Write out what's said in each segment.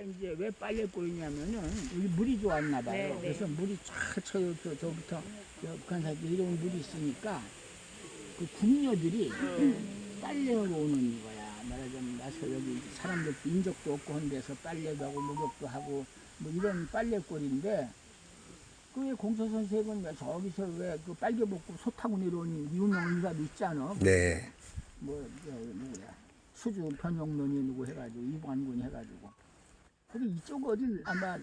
여기가 이제 왜 빨래 꼬이냐면은 여기 물이 좋았나 봐요. 네, 네. 그래서 물이 쫙 쳐요. 저, 저부터 저 북한산 이런 물이 있으니까 그 궁녀들이 빨래하러 오는 거야. 말하자면 나서 여기 사람들 인적도 없고 한 데서 빨래도 하고 목욕도 하고 뭐 이런 빨래골인데 그왜 공서 선생은 왜 저기서 왜 그 빨개 벗고 소 타고 내려온 유명 인사도 있잖아. 네. 뭐, 저, 누구야. 수주 변형론이 누구 해가지고, 이관군 해가지고. 근데 이쪽 어딜 아마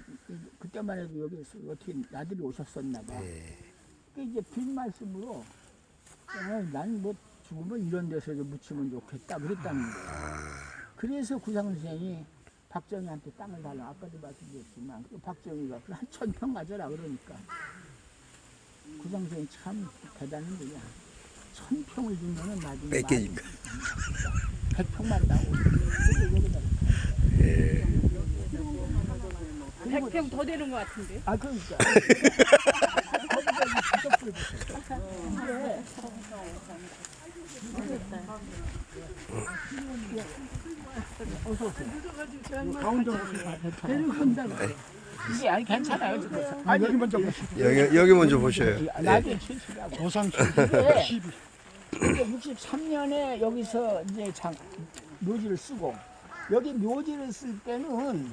그때만 해도 여기 어떻게 나들이 오셨었나 봐. 네. 그 이제 빈 말씀으로, 난뭐 죽으면 이런 데서 좀 묻히면 좋겠다. 그랬다는 거야. 그래서 구상 선생이 박정희한테 땅을 달라. 아까도 말씀드렸지만, 그 박정희가 그한 천 평 가져라. 그러니까. 구상 선생이 참 대단한 분이야. 천 평을 주면은 나중에 뺏기니까. 백 평만 나오고 여기다가 예. 백평 더 되는 것 같은데. 아 그러니까. 가운데. 이게 아니 괜찮아요. 여기 먼저 여기 여기 먼저 보셔요. 예. 나중에 이게 63년에 여기서 이제 장 묘지를 쓰고 여기 묘지를 쓸 때는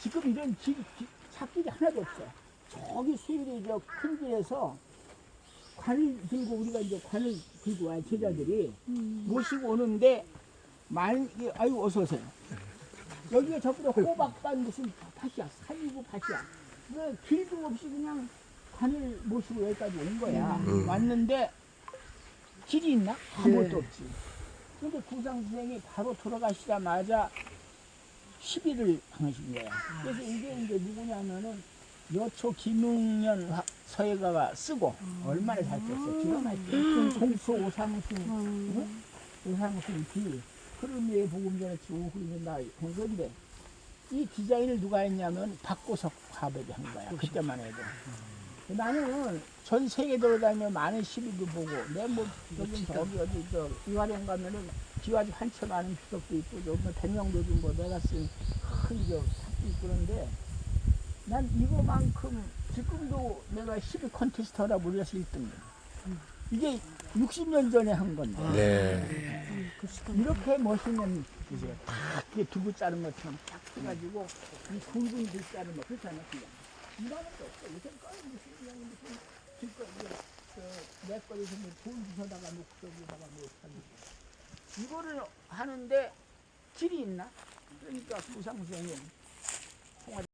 지금 이런 길, 길 찾길이 하나도 없어. 저기 수일이 저큰 길에서 관을 들고 우리가 이제 관을 들고 와 제자들이 모시고 오는데 만 이게 아유 어서 오세요. 여기가 전부 다 호박밭 무슨 밭이야 살리고 밭이야. 그 길도 없이 그냥 관을 모시고 여기까지 온 거야. 음. 왔는데 길이 있나? 아무것도 없지. 근데 구상 선생이 바로 돌아가시자마자 시비를 하신 거야. 그래서 이게 이제 누구냐면은 여초 김웅년 화- 서예가가 쓰고 얼마나 잘 썼어. 기가 막히게. 공수 오상순, 응? 오상순 비, 흐름의 복음전에 지고 흐른다 한 건데 이 디자인을 누가 했냐면 박고석 화백이 한 거야. 그때만 해도. 나는 전 세계 돌아다니며 많은 시비도 보고 내뭐 여기 저기 어디 저 이화령 가면은 기와집 한채 많은 비석도 있고 저뭐 백령도 좀뭐 내가 쓴큰저 탑도 있고 그런데 난 이거만큼 지금도 내가 시비 컨테스트하라 몰려서 1등. 이게 60년 전에 한 건데. 네. 이렇게 멋있는 기세가 다 두부 자른 것처럼 딱 해가지고 이 굵은 글 자른 거 그렇잖아 그냥 이만한 게 없어 요새 무슨 그냥 무슨 길거 이제 저내 거에서 뭐돈 주워다가 놓고 저기다가 뭐 하는 거. 이거를 하는데 길이 있나? 그러니까 부상수행이